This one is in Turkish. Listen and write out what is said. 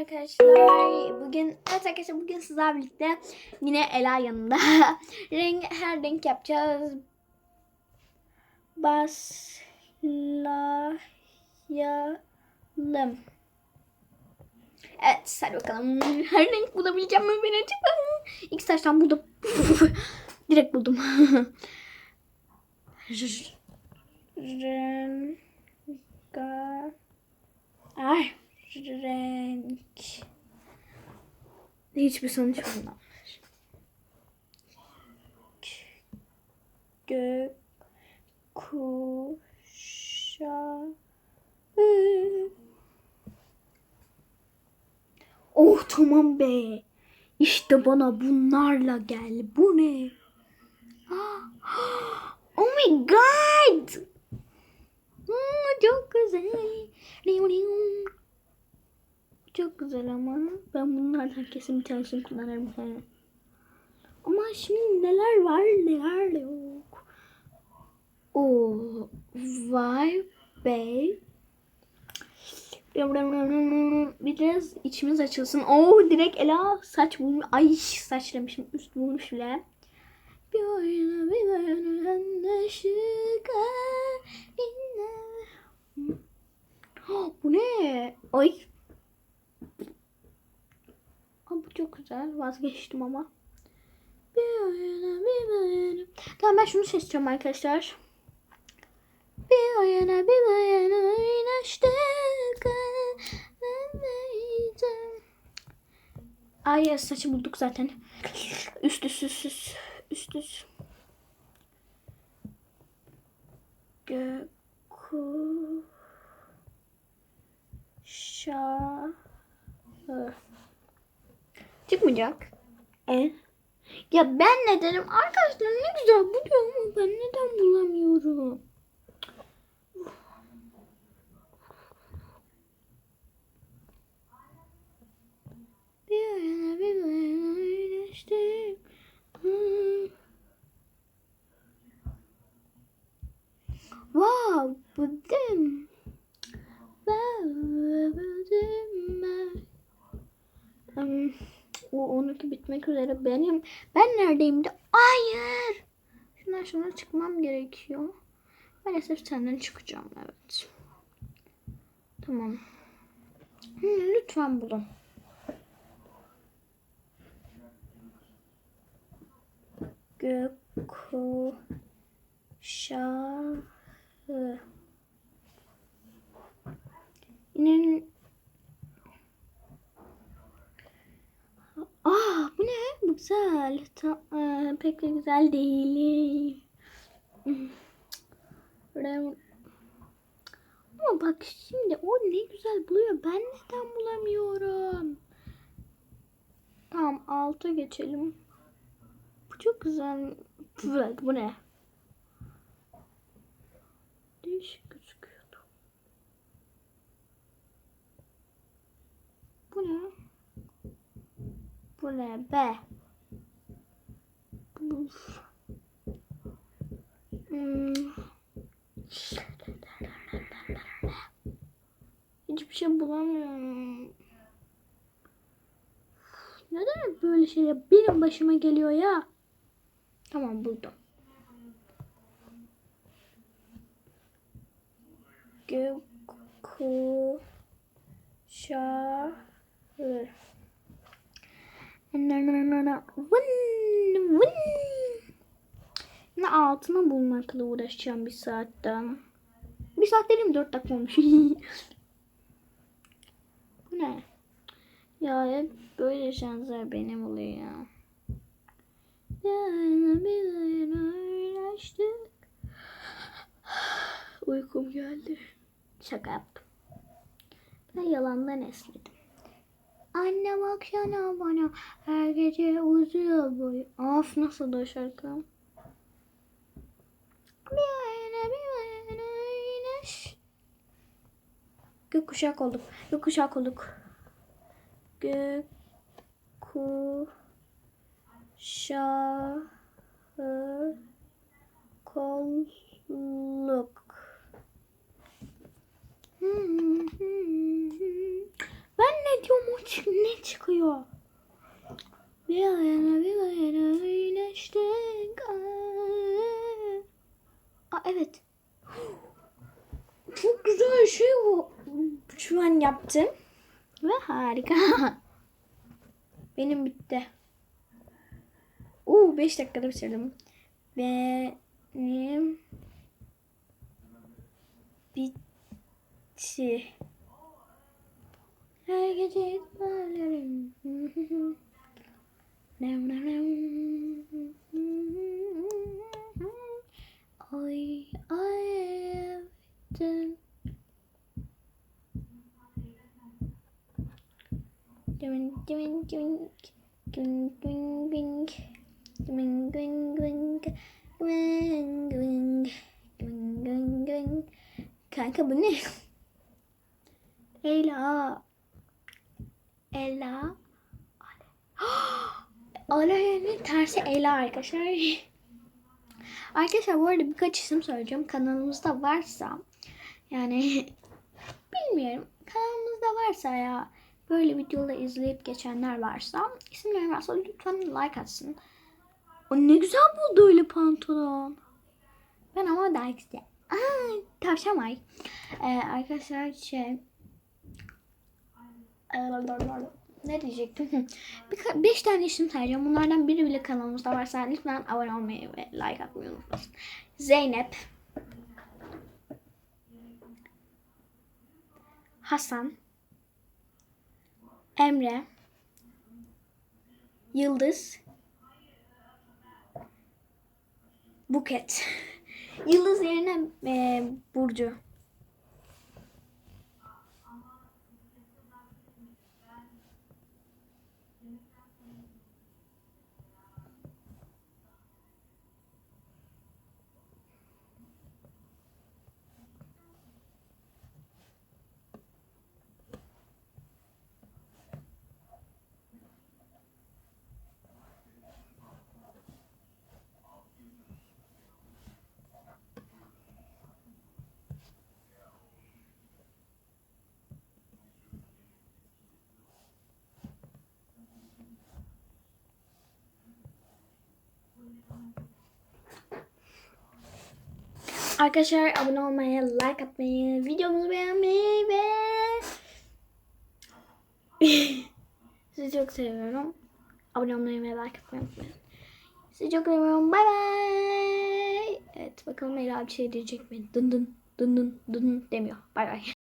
Arkadaşlar bugün evet arkadaşlar bugün sizlerle birlikte yine Ela yanında renk her renk yapacağız. Başlayalım. Evet hadi bakalım. Her renk bulabileceğim mi ben acaba? İlk saçtan buldum. Direkt buldum. Rengar. Ay renk. Hiçbir sonuç bulamamış. Gök kuşağı. Oh tamam be. İşte bana bunlarla gel. Bu ne? Oh my god. Hmm, çok güzel. Çok güzel ama ben bunlardan kesin bir tanesini kullanırım. He. Ama şimdi neler var neler yok. Oo, vay be. Biraz içimiz açılsın. Oo direkt Ela saç bulmuş. Ay saç demişim üst bulmuş bile. Bir oyuna bir oyuna Bu ne? Ay. Aa, bu çok güzel. Vazgeçtim ama. Bir oyuna bir oyuna. Tamam ben şunu seçeceğim arkadaşlar. Bir oyuna bir oyuna oynaştık. Ay saçı bulduk zaten. Üst üst üst üst üst üst. Göku şahı. Çıkmayacak. E? Ya ben ne derim? Arkadaşlar ne güzel buluyorum ama ben neden bulamıyorum? Yana oynaştık. Hmm. Wow. Wow, buldum ben. Um, o onunki bitmek üzere benim. Ben neredeyim de? Hayır. Şundan şuna çıkmam gerekiyor. Maalesef senden çıkacağım evet. Tamam. Hmm, lütfen bulun. Gökkuşağı. Yine Aa bu ne? Bu güzel. Ta, e, pek de güzel değil. Ama bak şimdi o ne güzel buluyor. Ben neden bulamıyorum? Tamam alta geçelim. Bu çok güzel. Evet bu ne? Değişik gözüküyordu. Bu ne? Bu ne be? Hmm. Hiçbir şey bulamıyorum. Neden hep böyle şeyler benim başıma geliyor ya? Tamam buldum. Gökkuşağı. Vın, vın. Yine altına bulmakla uğraşacağım bir saatten. Bir saat dedim dört dakika olmuş. Bu ne? Ya hep böyle şanslar benim oluyor ya. Yani bir uğraştık. Uykum geldi. Şaka yaptım. Ben yalandan esnedim. Anne baksana bana her gece uzuyor boy. Of nasıl da şarkı. Bir ayna bir ayna güneş. Gökkuşak olduk. Gökkuşak olduk. Gökkuşağı kolluk. Ben ne o yağıyor. Bir yana bir yana güneştik. Aa evet. Çok güzel şey bu. Şu an yaptım. Ve harika. Benim bitti. Oo 5 dakikada bitirdim. Benim bitti. Gece itibarilerim. Ay ay evden. Doing, doing, doing, doing, doing, doing, doing, doing, doing, doing, doing, doing, doing, doing. Kanka bu ne? Ela. Ela. Aleyha'nın tersi Ela arkadaşlar. Arkadaşlar bu arada birkaç isim söyleyeceğim. Kanalımızda varsa yani bilmiyorum. Kanalımızda varsa ya böyle videoları izleyip geçenler varsa isimler varsa lütfen like atsın. O ne güzel buldu öyle pantolon. Ben ama daha güzel. Aa, tavşan var. Ee, arkadaşlar şey ne diyecektim? Bir, beş tane isim sayacağım. Bunlardan biri bile kanalımızda varsa lütfen abone olmayı ve like atmayı unutmayın. Zeynep. Hasan. Emre. Yıldız. Buket. Yıldız yerine e, Burcu. Arkadaşlar abone olmayı, like atmayı, videomuzu beğenmeyi ve sizi çok seviyorum. Abone olmayı ve like atmayı unutmayın. Sizi çok seviyorum. Bay bay. Evet bakalım Ela bir şey diyecek mi? Dın dın dın dın dın demiyor. Bay bay.